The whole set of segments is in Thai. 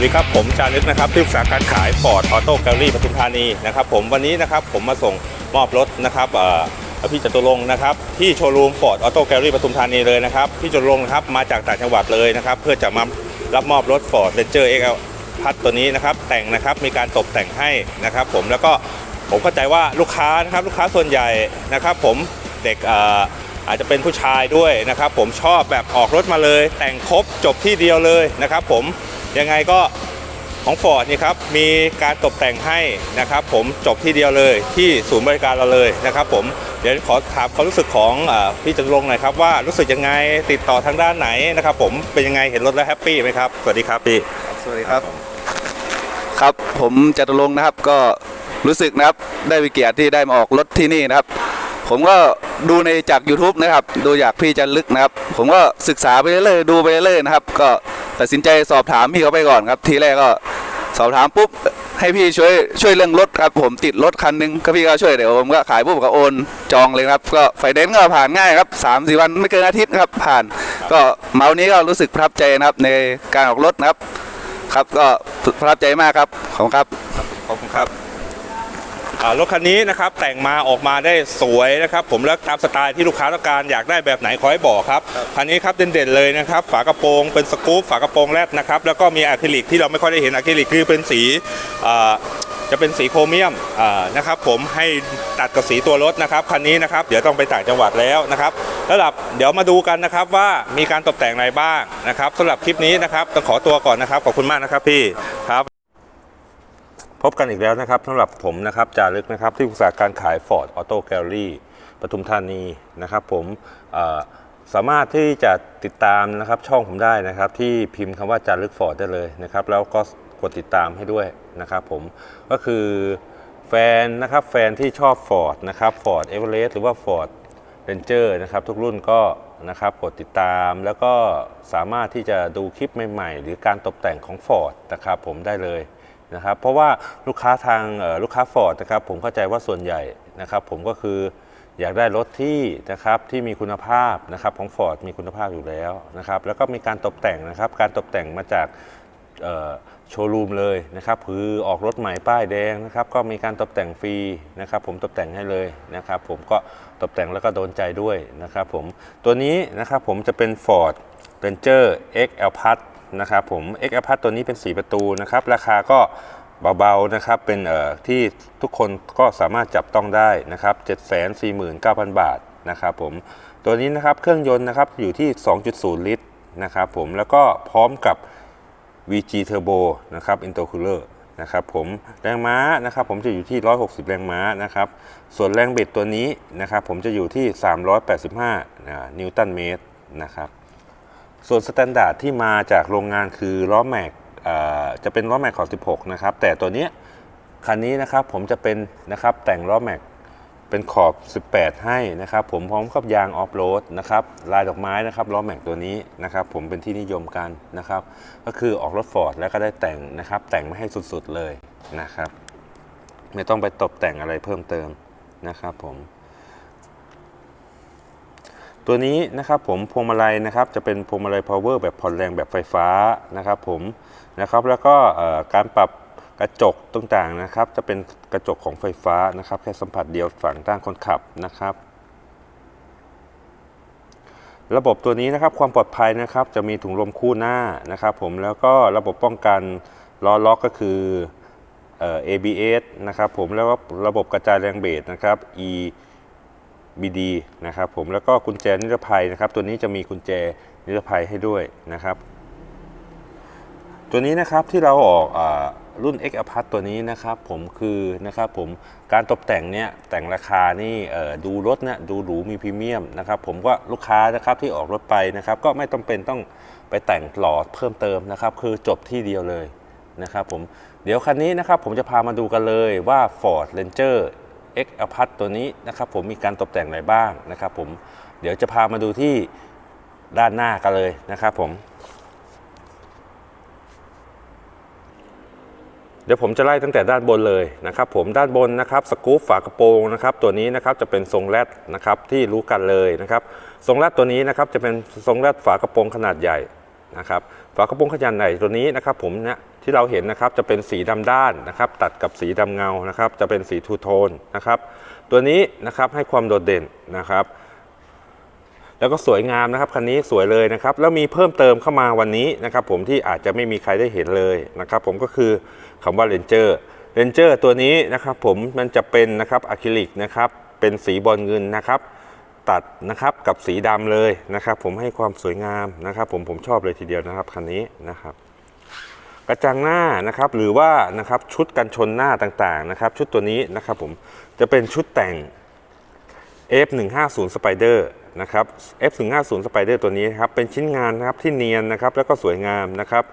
สวัสดีครับ ผมจารึกนะครับที่ปรึกษาการขายฟอร์ดออโต้แกลลี่ปทุมธานีนะครับผมวันนี้นะครับผมมาส่งมอบรถนะครับเอ่อพี่จตุรงค์นะครับที่โชว์รูมฟอร์ดออโต้แกลลี่ปทุมธานีเลยนะครับพี่จตุรงค์นะครับมาจากต่างจังหวัดเลยนะครับเพื่อจะมารับมอบรถฟอร์ดเรนเจอร์เอ็กพัดตัวนี้นะครับแต่งนะครับมีการตกแต่งให้นะครับผมแล้วก็ผมเข้าใจว่าลูกค้านะครับลูกค้าส่วนใหญ่นะครับผมเด็กอาจจะเป็นผู้ชายด้วยนะครับผมชอบแบบออกรถมาเลย แต่งครบจบที่เดียวเลยนะครับผม ยังไงก็ของฟอร์ดนี่ครับมีการตกแต่งให้นะครับผมจบที่เดียวเลยที่ศูนย์บริการเราเลยนะครับผมเดี๋ยวขอถามความรู้สึกของเออพี่จตุรงค์หน่อยครับว่ารู้สึกยังไงติดต่อทางด้านไหนนะครับผมเป็นยังไงเห็นรถแล้วแฮปปี้ไหมครับสวัสดีครับพี่สวัสดีครับ ครับผมจตุรงค์นะครับก็รู้สึกนะครับได้วิเกียรติที่ได้มาออกรถที่นี่นะครับ ผมก็ดูในจาก YouTube นะครับ ดูจากพี่จันลึกนะครับ ผมก็ศึกษาไปเรื่อยๆดูไปเรื่อยๆนะครับ ก็ ตัดสินใจสอบถามพี่เขาไปก่อนครับ ทีแรกก็สอบถามปุ๊บให้พี่ช่วยช่วยเรื่องรถครับผมติดรถคันหนึงก็พี่ก็ช่วยเดี๋ยวผมก็ขายปุ๊บก็โอนจองเลยครับก็ไฟแนนซ์ก็ผ่านง่ายครับสามสี่วันไม่เกินอาทิตย์ครับผ่าน ก็เมานี้ก็รู้สึกประทับใจนะครับในการออกรถนะครับ ครับก็ประทับใจมากครับขอบคุณครับขอบคุณครับ รถคันนี้นะครับแต่งมาออกมาได้สวยนะครับ ผมแล้วตามสไตล์ที่ลูกค้าต้องการอยากได้แบบไหนขอให้บอกครับคันนี้ครับเด่นๆเลยนะครับฝากระโปรงเป็นสกู๊ปฝากระโปรงแรดนะครับแล้วก็มีอะคริลิกที่เราไม่ค่อยได้เห็นอะคริลิกคือเป็นสีอ่าจะเป็นสีโครเมียมอ่านะครับผมให้ตัดกับสีตัวรถนะครับคันนี้นะครับเดี๋ยวต้องไปต่างจังหวัดแล้วนะครับแล้วหลับเดี๋ยวมาดูกันนะครับว่ามีการตกแต่งอะไรบ้างนะครับสำหรับคลิปนี้นะครับต้องขอตัวก่อนนะครับขอบคุณมากนะครับพี่ครับ พบกันอีกแล้วนะครับสำหรับผมนะครับจารึกนะครับที่ปรึกษาการขาย Ford Auto Gallery ปทุมธานีนะครับผมสามารถที่จะติดตามนะครับช่องผมได้นะครับ ที่พิมพ์คำว่าจารึก Ford ได้เลยนะครับ แล้วก็กดติดตามให้ด้วยนะครับผมก็คือแฟนนะครับแฟนที่ชอบ Ford นะครับ Ford Everest หรือว่า Ford Ranger นะครับทุกรุ่นก็นะครับกดติดตามแล้วก็สามารถที่จะดูคลิปใหม่ ๆ หรือการตกแต่งของ Ford นะครับผมได้เลย นะครับเพราะว่าลูกค้าทางลูกค้า Ford นะครับผมเข้าใจว่าส่วนใหญ่นะครับผมก็คืออยากได้รถที่นะครับที่มีคุณภาพนะครับของ Ford มีคุณภาพอยู่แล้วนะครับแล้วก็มีการตกแต่งนะครับการตกแต่งมาจากโชว์รูมเลยนะครับคือออกรถใหม่ป้ายแดงนะครับก็มีการตกแต่งฟรีนะครับผมตกแต่งให้เลยนะครับผมก็ตกแต่งแล้วก็โดนใจด้วยนะครับผมตัวนี้นะครับผมจะเป็น Ford Ranger XL Plus นะครับผม XL Plus ตัวนี้เป็น 4 ประตูนะครับราคาก็เบาๆนะครับเป็นเอ่อที่ทุกคนก็สามารถจับต้องได้นะครับ 749,000 บาทนะครับผมตัวนี้นะครับเครื่องยนต์นะครับอยู่ที่ 2.0 ลิตรนะครับผมแล้วก็พร้อมกับ VG Turbo นะครับ Intercooler นะครับผมแรงม้านะครับผมจะอยู่ที่ 160 แรงม้านะครับส่วนแรงบิดตัวนี้นะครับผมจะอยู่ที่ 385นิวตันเมตรนะครับ ส่วนสแตนดาร์ดที่มาจากโรงงานคือล้อแม็กจะเป็นล้อแม็กของ 16 นะครับ แต่ตัวนี้คันนี้นะครับผมจะเป็นนะครับแต่งล้อแม็กเป็นขอบ 18 ให้นะครับ ผมพร้อมกับยางออฟโรดนะครับลายดอกไม้นะครับล้อแม็กตัวนี้นะครับ ผมเป็นที่นิยมกันนะครับ ก็คือออกรถฟอร์ดแล้วก็ได้แต่งนะครับ แต่งไม่ให้สุดๆเลยนะครับ ไม่ต้องไปตกแต่งอะไรเพิ่มเติมนะครับผม ตัวนี้นะครับผมพวงมาลัยนะครับจะเป็นพวงมาลัย power แบบผ่อนแรงแบบไฟฟ้านะครับผมนะครับแล้วก็การปรับกระจกต่างๆนะครับ จะเป็นกระจกของไฟฟ้านะครับ แค่สัมผัสเดียวฝั่งด้านคนขับนะครับ ระบบตัวนี้นะครับความปลอดภัยนะครับ จะมีถุงลมคู่หน้านะครับ ผมแล้วก็ระบบป้องกันล้อล็อกก็คือ ABS นะครับ ผมแล้วก็ระบบกระจายแรงเบสนะครับ E BD นะครับผมแล้วก็กุญแจนิรภัยนะครับตัวนี้จะมีกุญแจนิรภัยให้ด้วยนะครับ ตัวนี้นะครับที่เราออกอรุ่น X a p a r t ตัวนี้นะครับผมคือนะครับผมการตกแต่งเนี่ยแต่งราคานี่ดูรถเนี่ยดูหรูมีพรีเมียมนะครับผมก็ลูกค้านะครับที่ออกรถไปนะครับก็ไม่ต้องเป็นต้องไปแต่งหลอดเพิ่มเติมนะครับคือจบที่เดียวเลยนะครับผมเดี๋ยวคันนี้นะครับผมจะพามาดูกันเลยว่า Ford Ranger X a p a r t ตัวนี้นะครับผมมีการตกแต่งอะไรบ้างนะครับผมเดี๋ยวจะพามาดูที่ด้านหน้ากันเลยนะครับผม เดี๋ยวผมจะไล่ตั้งแต่ด้านบนเลยนะครับผมด้านบนนะครับสกู๊ปฝากระโปรงนะครับตัวนี้นะครับจะเป็นทรงแรดนะครับที่รู้กันเลยนะครับทรงแรดตัวนี้นะครับจะเป็นทรงแรดฝากระโปรงขนาดใหญ่ นะครับฝากระโปรงขนาดใหญ่ตัวนี้นะครับผมเนี่ยที่เราเห็นนะครับจะเป็นสีดำด้านนะครับ ตัดกับสีดำเงานะครับ จะเป็นสีทูโทนนะครับ ตัวนี้นะครับให้ความโดดเด่นนะครับ แล้วก็สวยงามนะครับคันนี้สวยเลยนะครับ แล้วมีเพิ่มเติมเข้ามาวันนี้นะครับ ผมที่อาจจะไม่มีใครได้เห็นเลยนะครับ ผมก็คือคำว่า Ranger Ranger ตัวนี้นะครับ ผมมันจะเป็นนะครับอะคริลิกนะครับเป็นสีบอลเงินนะครับ ตัดนะครับกับสีดำเลยนะครับ ผมให้ความสวยงามนะครับ ผมผมชอบเลยทีเดียวนะครับคันนี้นะครับ กระจังหน้านะครับ หรือว่านะครับชุดกันชนหน้าต่างๆนะครับ ชุดตัวนี้นะครับ ผมจะเป็นชุดแต่ง F150 Spider นะครับ F150 Spider ตัวนี้นครับเป็นชิ้นงานนะครับที่เนียนนะครับ แล้วก็สวยงามนะครับ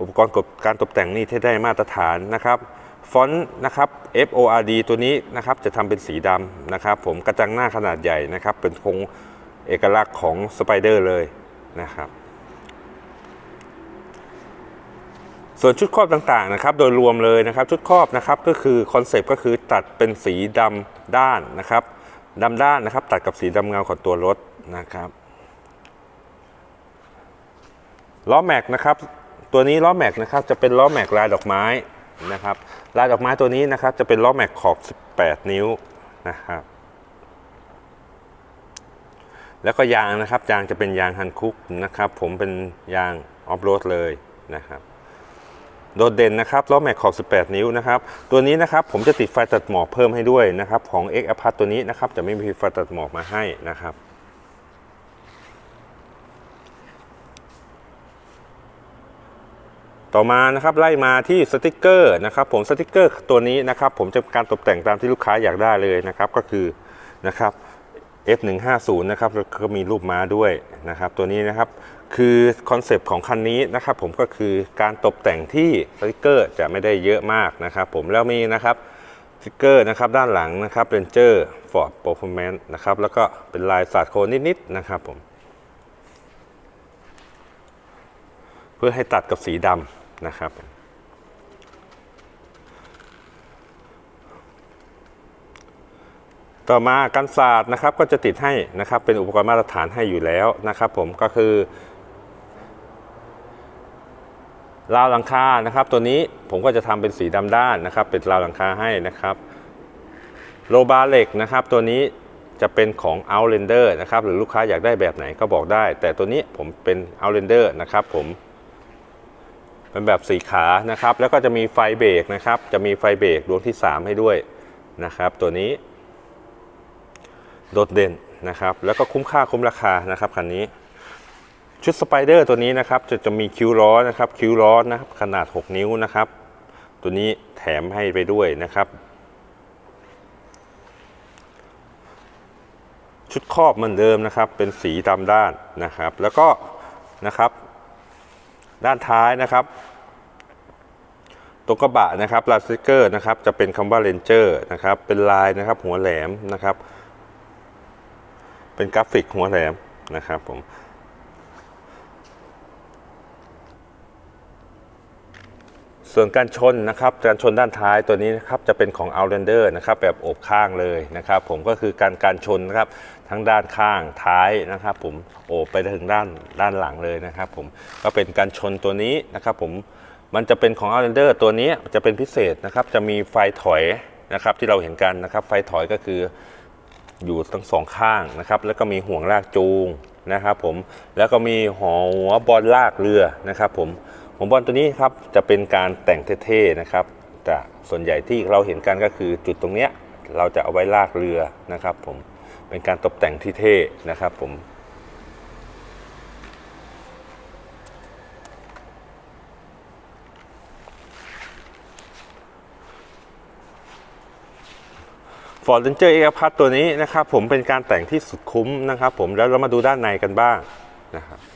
อุปกรณ์กการตกแต่งนี่ที่ได้มาตรฐานนะครับ ฟอนต์นะครับ FORD ตัวนี้นะครับจะทำเป็นสีดำนะครับ ผมกระจังหน้าขนาดใหญ่นะครับ เป็นคงเอกลักษณ์ของ Spider เลยนะครับ ส่วนชุดครอบต่างๆนะครับ โดยรวมเลยนะครับ ชุดครอบนะครับก็คือคอนเซปต์ก็คือตัดเป็นสีดำด้านนะครับดำด้านนะครับ ตัดกับสีดำเงาของตัวรถนะครับล้อแม็กนะครับ ตัวนี้ล้อแม็กนะครับจะเป็นล้อแม็กลายดอกไม้ นะครับลายดอกไม้ตัวนี้นะครับจะเป็นล้อแม็กขอบ 18 นิ้วนะครับแล้วก็ยางนะครับยางจะเป็นยางฮันคุกนะครับ ผมเป็นยางออฟโรดเลยนะครับ โดดเด่นนะครับล้อแม็กขอบ 18 นิ้วนะครับ ตัวนี้นะครับผมจะติดไฟตัดหมอกเพิ่มให้ด้วยนะครับ ของ X a p a r t ตัวนี้นะครับจะไม่มีไฟตัดหมอกมาให้นะครับ ต่อมานะครับไล่มาที่สติกเกอร์นะครับผมสติกเกอร์ตัวนี้นะครับผมจะการตกแต่งตามที่ลูกค้าอยากได้เลยนะครับก็คือนะครับ F150 นะครับแล้วก็มีรูปม้าด้วยนะครับตัวนี้นะครับคือคอนเซปต์ของคันนี้นะครับผมก็คือการตกแต่งที่สติกเกอร์จะไม่ได้เยอะมากนะครับผมแล้วมีนะครับสติกเกอร์นะครับด้านหลังนะครับ Ranger Ford Performance นะครับแล้วก็เป็นลายสาดโคนนิดๆนะครับผมเพื่อให้ตัดกับสีดำ นะครับ ต่อมากันศาสตร์นะครับก็จะติดให้นะครับเป็นอุปกรณ์มาตรฐานให้อยู่แล้วนะครับ ผมก็คือราวหลังคานะครับ ตัวนี้ผมก็จะทำเป็นสีดำด้านนะครับ เป็นราวหลังคาให้นะครับโลบาเหล็กนะครับ ตัวนี้จะเป็นของ Outlander นะครับ หรือลูกค้าอยากได้แบบไหนก็บอกได้ แต่ตัวนี้ผมเป็น Outlander นะครับผม เป็นแบบสีขานะครับ แล้วก็จะมีไฟเบรกนะครับ จะมีไฟเบรกดวงที่ 3 ให้ด้วยนะครับ ตัวนี้ โดดเด่นนะครับ แล้วก็คุ้มค่าคุ้มราคานะครับคันนี้ ชุดสไปเดอร์ตัวนี้นะครับ จะจะมีคิ้วล้อนะครับ คิ้วล้อนะครับ ขนาด 6 นิ้วนะครับ ตัวนี้แถมให้ไปด้วยนะครับ ชุดครอบเหมือนเดิมนะครับ เป็นสีดำด้านนะครับ แล้วก็นะครับ ด้านท้ายนะครับตัวกระบะนะครับลายสติกเกอร์นะครับจะเป็นคำว่าレンเจอร์นะครับเป็นลายนะครับหัวแหลมนะครับ เป็นกราฟิกหัวแหลมนะครับผม ส่วนการชนนะครับการชนด้านท้ายตัวนี้นะครับจะเป็นของ Outlander นะครับแบบโอบข้างเลยนะครับ ผมก็คือการการชนนะครับทั้งด้านข้างท้ายนะครับ ผมโอบไปถึงด้านด้านหลังเลยนะครับ ผมก็เป็นการชนตัวนี้นะครับ ผมมันจะเป็นของ Outlander ตัวนี้จะเป็นพิเศษนะครับ จะมีไฟถอยนะครับที่เราเห็นกันนะครับ ไฟถอยก็คืออยู่ทั้งสองข้างนะครับ แล้วก็มีห่วงลากจูงนะครับ ผมแล้วก็มีหัวบอลลากเรือนะครับ ผม หัวบอลตัวนี้ครับจะเป็นการแต่งเท่ๆนะครับแต่ส่วนใหญ่ที่เราเห็นกันก็คือจุดตรงเนี้ยเราจะเอาไว้ลากเรือนะครับ ผมเป็นการตกแต่งที่เท่นะครับผมฟอร์ดเรนเจอร์เอกพัทตัวนี้นะครับผมเป็นการแต่งที่สุดคุ้มนะครับ ผมแล้วเรามาดูด้านในกันบ้างนะครับ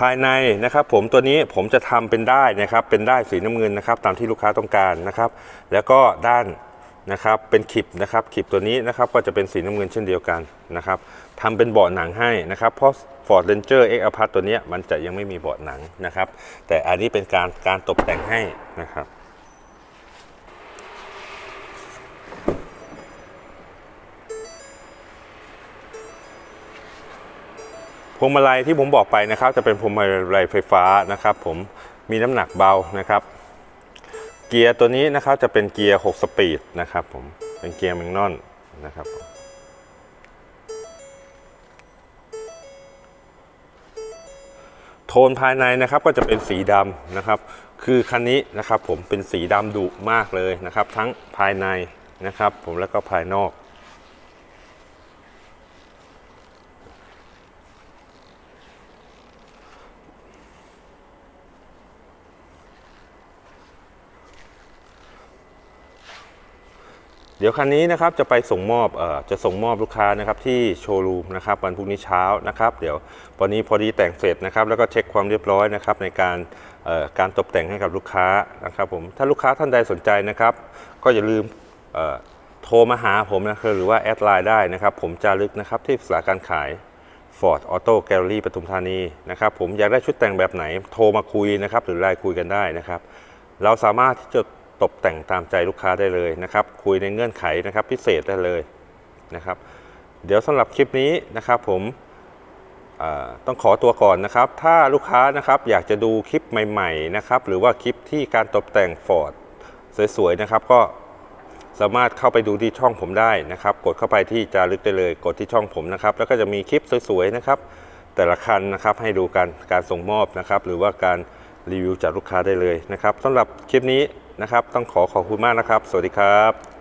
ภายในนะครับผมตัวนี้ผมจะทำเป็นได้นะครับเป็นได้สีน้ำเงินนะครับ ตามที่ลูกค้าต้องการนะครับ แล้วก็ด้านนะครับเป็นขีบนะครับขีบตัวนี้นะครับก็จะเป็นสีน้ำเงินเช่นเดียวกันนะครับทำเป็นเบาะหนังให้นะครับเพราะ Ford Ranger X a p a r t ตัวนี้มันจะยังไม่มีเบาะหนังนะครับ แต่อันนี้เป็นการการตกแต่งให้นะครับ พวงมาลัยที่ผมบอกไปนะครับ จะเป็นพวงมาลัยไฟฟ้านะครับ ผมมีน้ำหนักเบานะครับ เกียร์ตัวนี้นะครับจะเป็นเกียร์ 6 สปีดนะครับ ผมเป็นเกียร์แมงนอนนะครับผมโทนภายในนะครับก็จะเป็นสีดำนะครับ คือคันนี้นะครับผมเป็นสีดำดุมากเลยนะครับ ทั้งภายในนะครับ ผมแล้วก็ภายนอก เดี๋ยวคันนี้นะครับจะไปส่งมอบเอ่อจะส่งมอบลูกค้านะครับที่โชว์รูมนะครับวันพรุ่งนี้เช้านะครับเดี๋ยววันนี้พอดีแต่งเสร็จนะครับแล้วก็เช็คความเรียบร้อยนะครับในการเอ่อการตกแต่งให้กับลูกค้านะครับผมถ้าลูกค้าท่านใดสนใจนะครับ ก็อย่าลืมเอ่อโทรมาหาผมนะครับหรือว่าแอดไลน์ได้นะครับ ผมจารึกนะครับที่สาขาการขาย Ford Auto Gallery ปทุมธานีนะครับผมอยากได้ชุดแต่งแบบไหนโทรมาคุยนะครับหรือไลน์คุยกันได้นะครับ เราสามารถที่จะ ตกแต่งตามใจลูกค้าได้เลยนะครับ คุยในเงื่อนไขนะครับพิเศษได้เลยนะครับ เดี๋ยวสำหรับคลิปนี้นะครับผมต้องขอตัวก่อนนะครับ ถ้าลูกค้านะครับอยากจะดูคลิปใหม่ๆนะครับหรือว่าคลิปที่การตกแต่ง Ford สวยๆนะครับก็สามารถเข้าไปดูที่ช่องผมได้นะครับ กดเข้าไปที่จารึกได้เลย กดที่ช่องผมนะครับ แล้วก็จะมีคลิปสวยๆนะครับ แต่ละคันนะครับให้ดูกันการส่งมอบนะครับ หรือว่าการรีวิวจากลูกค้าได้เลยนะครับสำหรับคลิปนี้ นะครับ ต้องขอขอบคุณมากนะครับ สวัสดีครับ